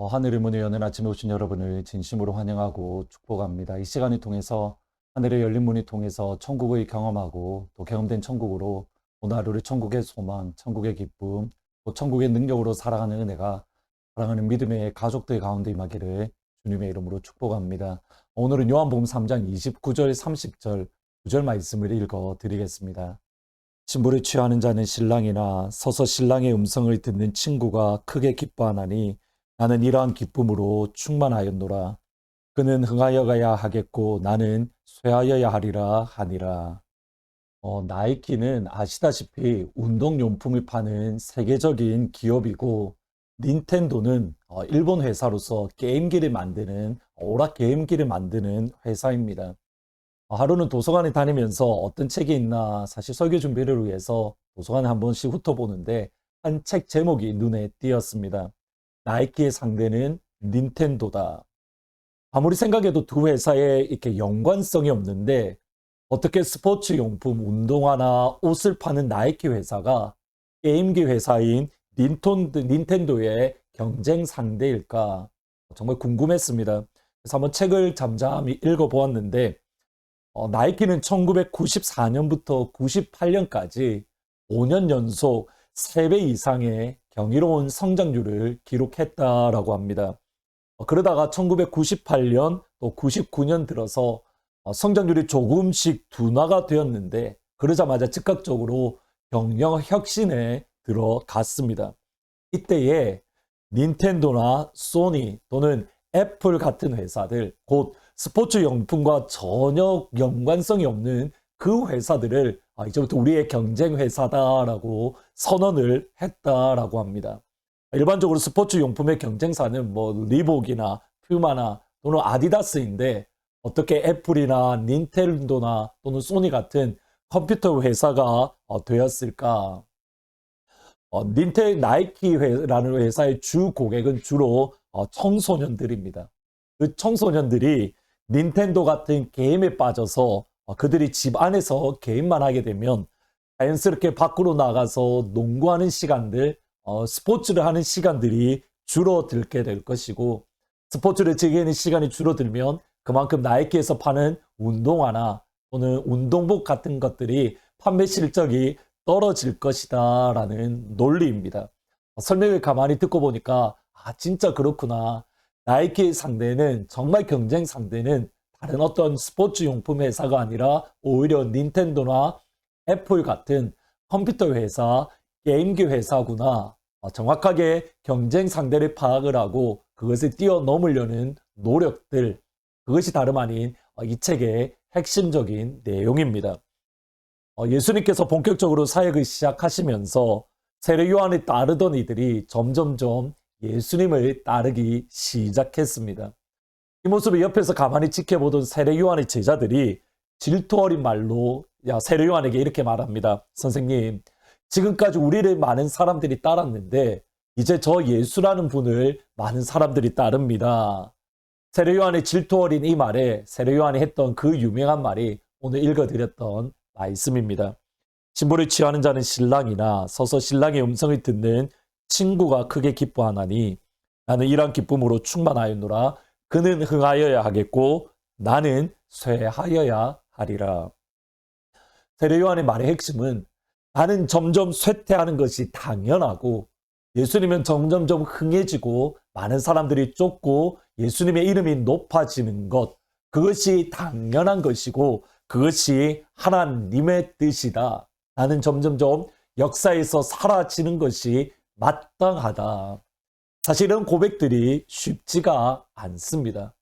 어, 하늘의 문을 여는 아침에 오신 여러분을 진심으로 환영하고 축복합니다. 이 시간을 통해서 하늘의 열린 문을 통해서 천국을 경험하고 또 경험된 천국으로 오늘 하루를 천국의 소망, 천국의 기쁨, 또 천국의 능력으로 살아가는 은혜가 사랑하는 믿음의 가족들 가운데 임하기를 주님의 이름으로 축복합니다. 오늘은 요한복음 3장 29절, 30절, 9절 말씀을 읽어 드리겠습니다. 신부를 취하는 자는 신랑이나 서서 신랑의 음성을 듣는 친구가 크게 기뻐하나니 나는 이러한 기쁨으로 충만하였노라. 그는 흥하여 가야 하겠고 나는 쇠하여야 하리라 하니라. 어, 나이키는 아시다시피 운동용품을 파는 세계적인 기업이고 닌텐도는 어, 일본 회사로서 게임기를 만드는 오락 게임기를 만드는 회사입니다. 어, 하루는 도서관에 다니면서 어떤 책이 있나 사실 설교 준비를 위해서 도서관에 한 번씩 훑어보는데 한 책 제목이 눈에 띄었습니다. 나이키의 상대는 닌텐도다. 아무리 생각해도 두 회사에 이렇게 연관성이 없는데 어떻게 스포츠 용품, 운동화나 옷을 파는 나이키 회사가 게임기 회사인 닌텐도, 닌텐도의 경쟁 상대일까? 정말 궁금했습니다. 그래서 한번 책을 잠잠히 읽어보았는데 어, 나이키는 1994년부터 98년까지 5년 연속 3배 이상의 경이로운 성장률을 기록했다라고 합니다. 어, 그러다가 1998년 또 99년 들어서 어, 성장률이 조금씩 둔화가 되었는데 그러자마자 즉각적으로 경영 혁신에 들어갔습니다. 이때에 닌텐도나 소니 또는 애플 같은 회사들, 곧 스포츠 용품과 전혀 연관성이 없는 그 회사들을 아, 이제부터 우리의 경쟁 회사다라고 선언을 했다라고 합니다. 일반적으로 스포츠 용품의 경쟁사는 뭐 리복이나 퓨마나 또는 아디다스인데 어떻게 애플이나 닌텐도나 또는 소니 같은 컴퓨터 회사가 어, 되었을까? 어, 닌텐 나이키라는 회사의 주 고객은 주로 어, 청소년들입니다. 그 청소년들이 닌텐도 같은 게임에 빠져서 어, 그들이 집 안에서 게임만 하게 되면 자연스럽게 밖으로 나가서 농구하는 시간들, 어, 스포츠를 하는 시간들이 줄어들게 될 것이고 스포츠를 즐기는 시간이 줄어들면 그만큼 나이키에서 파는 운동화나 또는 운동복 같은 것들이 판매 실적이 떨어질 것이다 라는 논리입니다. 설명을 가만히 듣고 보니까 아 진짜 그렇구나. 나이키 상대는 정말 경쟁 상대는 다른 어떤 스포츠 용품 회사가 아니라 오히려 닌텐도나 애플 같은 컴퓨터 회사, 게임기 회사구나. 어, 정확하게 경쟁 상대를 파악을 하고 그것을 뛰어넘으려는 노력들, 그것이 다름 아닌 어, 이 책의 핵심적인 내용입니다. 어, 예수님께서 본격적으로 사역을 시작하시면서 세례 요한을 따르던 이들이 점점점 예수님을 따르기 시작했습니다. 이 모습을 옆에서 가만히 지켜보던 세례 요한의 제자들이 질투 어린 말로 야 세례 요한에게 이렇게 말합니다. 선생님, 지금까지 우리를 많은 사람들이 따랐는데 이제 저 예수라는 분을 많은 사람들이 따릅니다. 세례 요한의 질투 어린 이 말에 세례 요한이 했던 그 유명한 말이 오늘 읽어드렸던 말씀입니다. 신부를 취하는 자는 신랑이나 서서 신랑의 음성을 듣는 친구가 크게 기뻐하나니 나는 이러한 기쁨으로 충만하였노라. 그는 흥하여야 하겠고 나는 쇠하여야 하리라. 세례 요한의 말의 핵심은 나는 점점 쇠퇴하는 것이 당연하고 예수님은 점점점 흥해지고 많은 사람들이 쫓고 예수님의 이름이 높아지는 것 그것이 당연한 것이고 그것이 하나님의 뜻이다. 나는 점점점 역사에서 사라지는 것이 마땅하다. 사실은 고백들이 쉽지가 않습니다.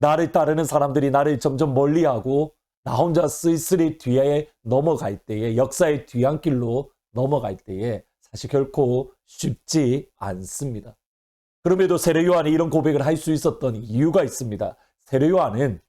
나를 따르는 사람들이 나를 점점 멀리하고 나 혼자 쓸쓸히 뒤에 넘어갈 때에 역사의 뒤안길로 넘어갈 때에 사실 결코 쉽지 않습니다. 그럼에도 세례 요한이 이런 고백을 할 수 있었던 이유가 있습니다. 세례 요한은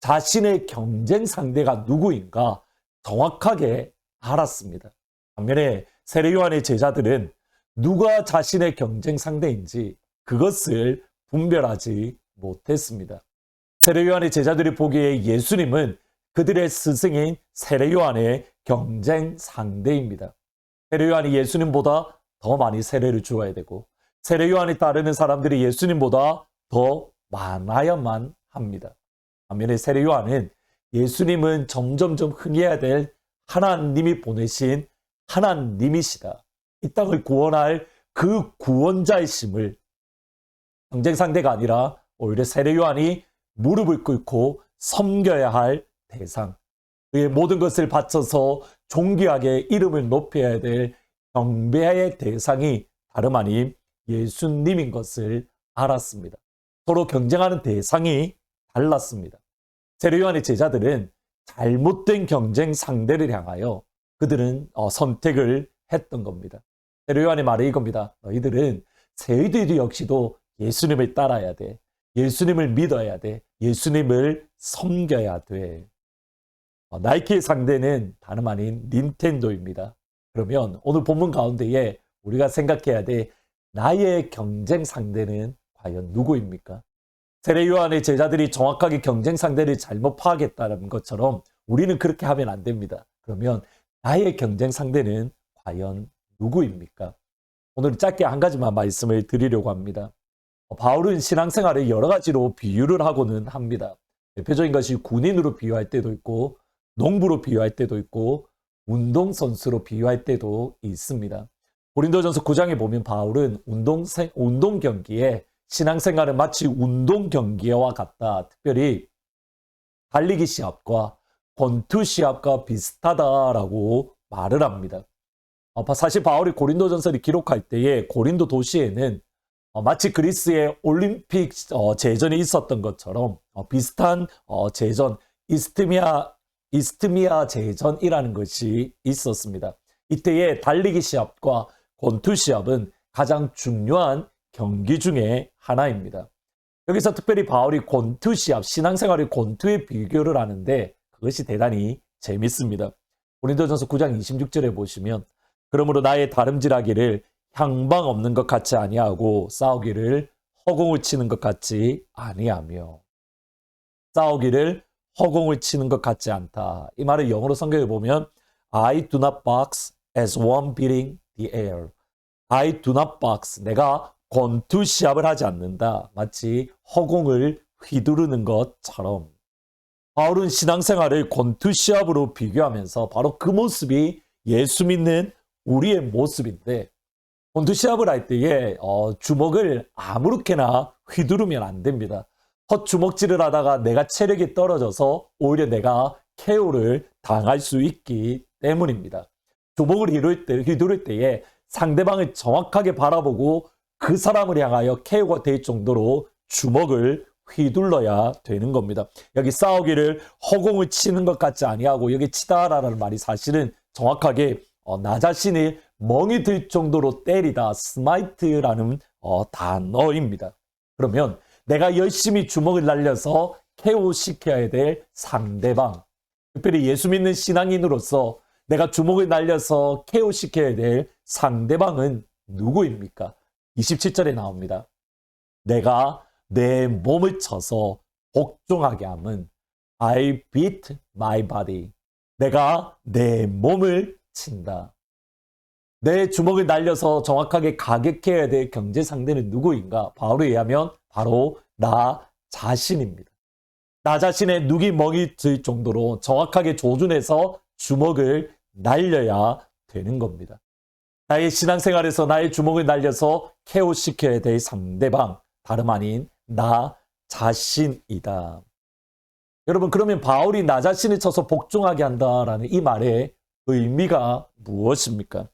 자신의 경쟁 상대가 누구인가 정확하게 알았습니다. 반면에 세례 요한의 제자들은 누가 자신의 경쟁 상대인지 그것을 분별하지 못했습니다. 세례 요한의 제자들이 보기에 예수님은 그들의 스승인 세례 요한의 경쟁 상대입니다. 세례 요한이 예수님보다 더 많이 세례를 주어야 되고 세례 요한이 따르는 사람들이 예수님보다 더 많아야만 합니다. 반면에 세례 요한은 예수님은 점점점 흥해야 될 하나님이 보내신 하나님이시다. 이 땅을 구원할 그 구원자이심을 경쟁 상대가 아니라 오히려 세례 요한이 무릎을 꿇고 섬겨야 할 대상, 그의 모든 것을 바쳐서 존귀하게 이름을 높여야 될 경배의 대상이 다름 아닌 예수님인 것을 알았습니다. 서로 경쟁하는 대상이 달랐습니다. 세례 요한의 제자들은 잘못된 경쟁 상대를 향하여 그들은 어, 선택을 했던 겁니다. 세례 요한의 말이 이겁니다. 너희들은 저희들이 역시도 예수님을 따라야 돼. 예수님을 믿어야 돼. 예수님을 섬겨야 돼. 어, 나이키의 상대는 다름 아닌 닌텐도입니다. 그러면 오늘 본문 가운데에 우리가 생각해야 돼. 나의 경쟁 상대는 과연 누구입니까? 세례 요한의 제자들이 정확하게 경쟁 상대를 잘못 파악했다는 것처럼 우리는 그렇게 하면 안 됩니다. 그러면 나의 경쟁 상대는 과연 누구입니까? 오늘 짧게 한 가지만 말씀을 드리려고 합니다. 어, 바울은 신앙생활을 여러 가지로 비유를 하고는 합니다. 대표적인 것이 군인으로 비유할 때도 있고 농부로 비유할 때도 있고 운동선수로 비유할 때도 있습니다. 고린도전서 9장에 보면 바울은 운동, 운동 경기에 신앙생활은 마치 운동 경기와 같다. 특별히 달리기 시합과 권투 시합과 비슷하다라고 말을 합니다. 어, 사실 바울이 고린도전서를 기록할 때에 고린도 도시에는 어, 마치 그리스의 올림픽 어, 제전이 있었던 것처럼 비슷한 제전 이스트미아 이스트미아 제전이라는 것이 있었습니다. 이때의 달리기 시합과 권투 시합은 가장 중요한 경기 중에 하나입니다. 여기서 특별히 바울이 권투 시합, 신앙생활의 권투에 비교를 하는데 그것이 대단히 재밌습니다. 고린도전서 9장 26절에 보시면 그러므로 나의 다름질하기를 향방 없는 것 같이 아니하고 싸우기를 허공을 치는 것 같지 아니하며 싸우기를 허공을 치는 것 같지 않다. 이 말을 영어로 성경에 보면 I do not box as one beating the air. I do not box. 내가 권투 시합을 하지 않는다. 마치 허공을 휘두르는 것처럼. 바울은 신앙생활을 권투 시합으로 비교하면서 바로 그 모습이 예수 믿는 우리의 모습인데 권투 시합을 할 때에 어, 주먹을 아무렇게나 휘두르면 안 됩니다. 헛주먹질을 하다가 내가 체력이 떨어져서 오히려 내가 KO를 당할 수 있기 때문입니다. 주먹을 휘두를, 때, 휘두를 때에 상대방을 정확하게 바라보고 그 사람을 향하여 KO가 될 정도로 주먹을 휘둘러야 되는 겁니다. 여기 싸우기를 허공을 치는 것 같지 아니하고 여기 치다라는 말이 사실은 정확하게 어, 나 자신이 멍이 들 정도로 때리다 스마이트라는 어, 단어입니다. 그러면 내가 열심히 주먹을 날려서 케어시켜야 될 상대방. 특별히 예수 믿는 신앙인으로서 내가 주먹을 날려서 케어시켜야 될 상대방은 누구입니까? 27절에 나옵니다. 내가 내 몸을 쳐서 복종하게 함은 I beat my body. 내가 내 몸을 친다. 내 주먹을 날려서 정확하게 가격해야 될 경제 상대는 누구인가? 바울에 의하면 바로 나 자신입니다. 나 자신의 누기 멍이 들 정도로 정확하게 조준해서 주먹을 날려야 되는 겁니다. 나의 신앙생활에서 나의 주먹을 날려서 케어시켜야 될 상대방, 다름 아닌 나 자신이다. 여러분, 그러면 바울이 나 자신을 쳐서 복종하게 한다라는 이 말 의 의미가 무엇입니까?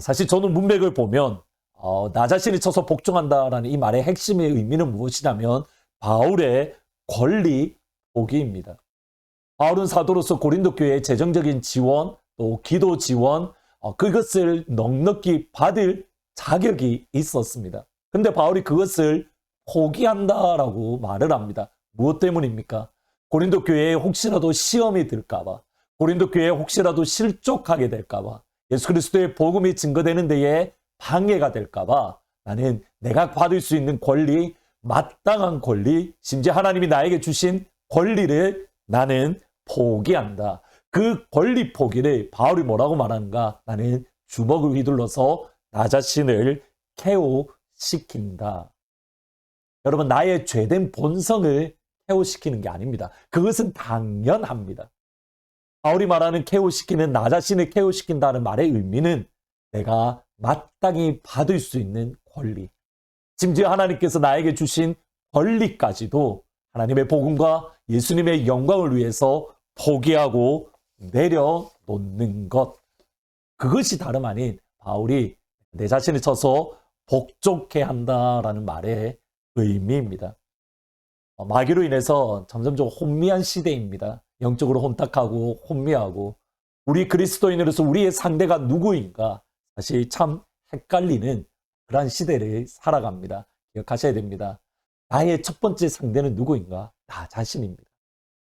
사실 저는 문맥을 보면 어, 나 자신이 쳐서 복종한다라는 이 말의 핵심의 의미는 무엇이냐면 바울의 권리 포기입니다. 바울은 사도로서 고린도 교회의 재정적인 지원, 또 기도 지원, 어, 그것을 넉넉히 받을 자격이 있었습니다. 근데 바울이 그것을 포기한다라고 말을 합니다. 무엇 때문입니까? 고린도 교회에 혹시라도 시험이 들까봐, 고린도 교회에 혹시라도 실족하게 될까봐, 예수 그리스도의 복음이 증거되는 데에 방해가 될까봐 나는 내가 받을 수 있는 권리, 마땅한 권리, 심지어 하나님이 나에게 주신 권리를 나는 포기한다. 그 권리 포기를 바울이 뭐라고 말하는가? 나는 주먹을 휘둘러서 나 자신을 케어 케어시킨다. 여러분, 나의 죄된 본성을 케어시키는 게 아닙니다. 그것은 당연합니다. 바울이 말하는 케어시키는 나 자신을 케어시킨다는 말의 의미는 내가 마땅히 받을 수 있는 권리. 심지어 하나님께서 나에게 주신 권리까지도 하나님의 복음과 예수님의 영광을 위해서 포기하고 내려놓는 것. 그것이 다름 아닌 바울이 내 자신을 쳐서 복종케 한다라는 말의 의미입니다. 어, 마귀로 인해서 점점점 혼미한 시대입니다. 영적으로 혼탁하고 혼미하고 우리 그리스도인으로서 우리의 상대가 누구인가 사실 참 헷갈리는 그러한 시대를 살아갑니다. 기억하셔야 됩니다. 나의 첫 번째 상대는 누구인가? 나 자신입니다.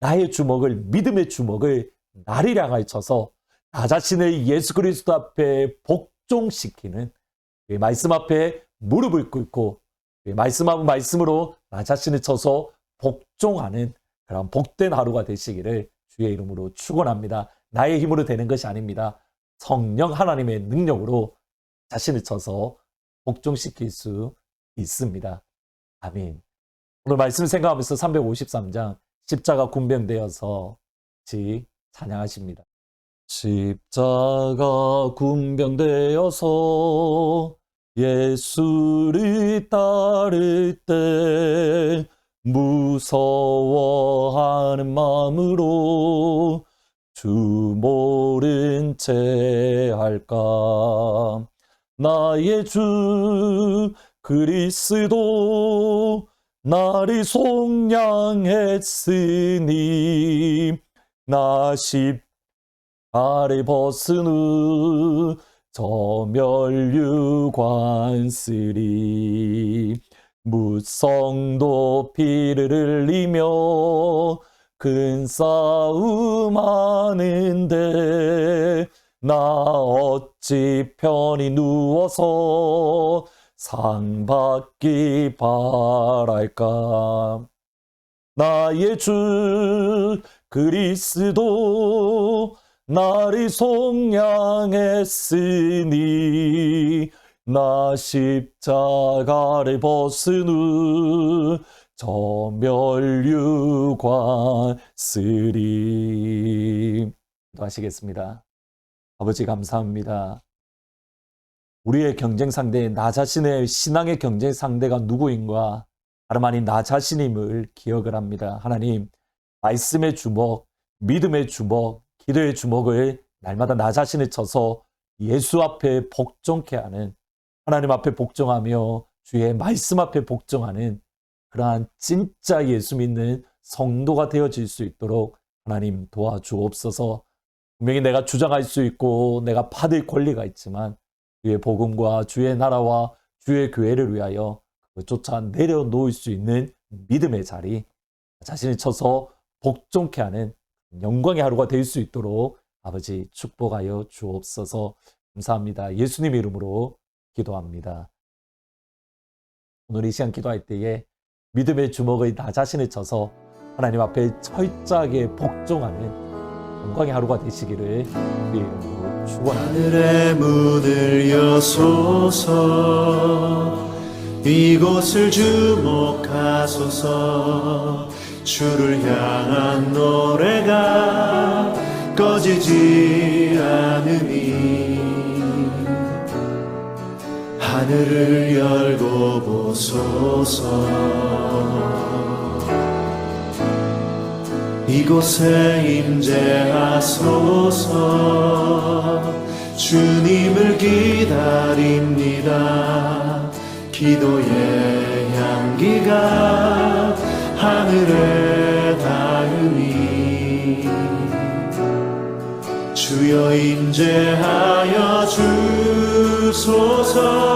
나의 주먹을 믿음의 주먹을 나를 향하여 쳐서 나 자신을 예수 그리스도 앞에 복종시키는 그 말씀 앞에 무릎을 꿇고 그 말씀하고 말씀으로 나 자신을 쳐서 복종하는 그런 복된 하루가 되시기를 주의 이름으로 축원합니다. 나의 힘으로 되는 것이 아닙니다. 성령 하나님의 능력으로 자신을 쳐서 복종시킬 수 있습니다. 아멘. 오늘 말씀 생각하면서 353장 십자가 군병되어서 같이 찬양하십니다. 십자가 군병되어서 예수를 따를 때 무서워하는 마음으로 주 모른 채 할까? 나의 주 그리스도 나를 속량했으니 나 십자를 벗은 후 저멸류관 쓰리 무성도 피를 흘리며 큰 싸움 하는데 나 어찌 편히 누워서 상 받기 바랄까? 나의 주 그리스도 나를 속량했으니 나 십자가를 벗은 후 저 멸류관 쓰리 기도하시겠습니다. 아버지 감사합니다. 우리의 경쟁 상대, 나 자신의 신앙의 경쟁 상대가 누구인가? 다름 아닌 나 자신임을 기억을 합니다. 하나님, 말씀의 주먹, 믿음의 주먹, 기도의 주먹을 날마다 나 자신을 쳐서 예수 앞에 복종케 하는 하나님 앞에 복종하며 주의 말씀 앞에 복종하는 그러한 진짜 예수 믿는 성도가 되어질 수 있도록 하나님 도와주옵소서. 분명히 내가 주장할 수 있고 내가 받을 권리가 있지만 주의 복음과 주의 나라와 주의 교회를 위하여 그조차 내려놓을 수 있는 믿음의 자리 자신을 쳐서 복종케 하는 영광의 하루가 될 수 있도록 아버지 축복하여 주옵소서 감사합니다. 예수님 이름으로 기도합니다. 오늘 이 시간 기도할 때에 믿음의 주먹의 나 자신을 쳐서 하나님 앞에 철저하게 복종하는 영광의 하루가 되시기를 주의 이름으로 축원합니다. 하늘의 문을 여소서 이곳을 주목하소서 주를 향한 노래가 꺼지지 하늘을 열고 보소서. 이곳에 임재하소서. 주님을 기다립니다. 기도의 향기가 하늘에 닿으니. 주여 임재하여 주소서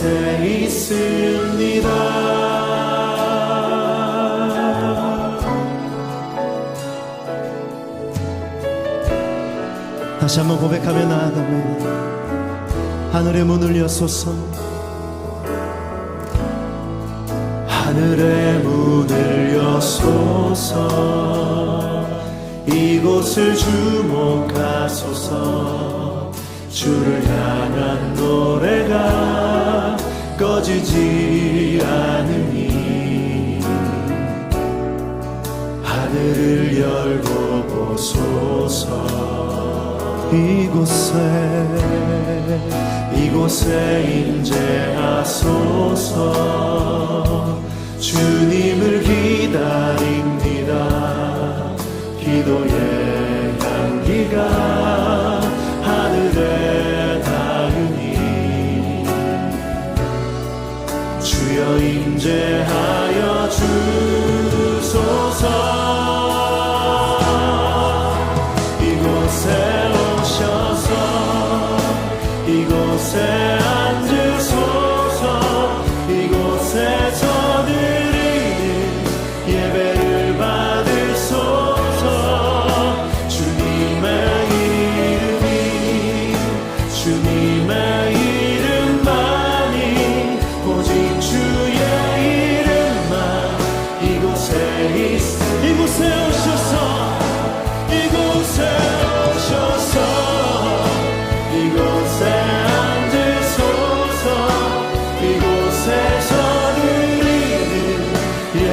곳에 있습니다. 다시 한번 고백하며 나아가면 하늘의 문을 여소서. 하늘의 문을 여소서. 이곳을 주목하소서. 주를 향한 노래가 꺼지지 않으니. 하늘을 열고 보소서. 이곳에 이곳에 임재하소서. 주님을 기다립니다. 기도의 향기가 주여 임재하여 주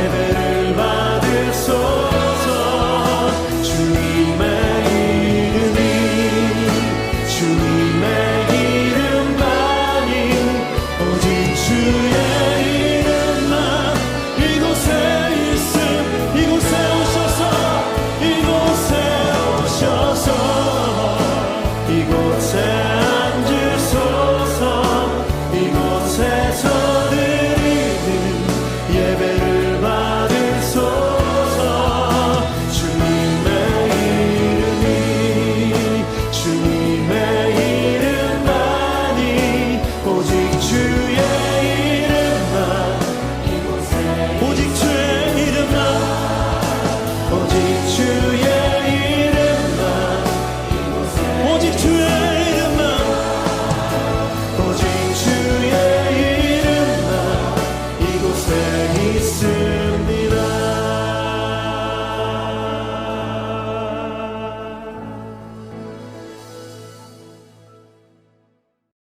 예배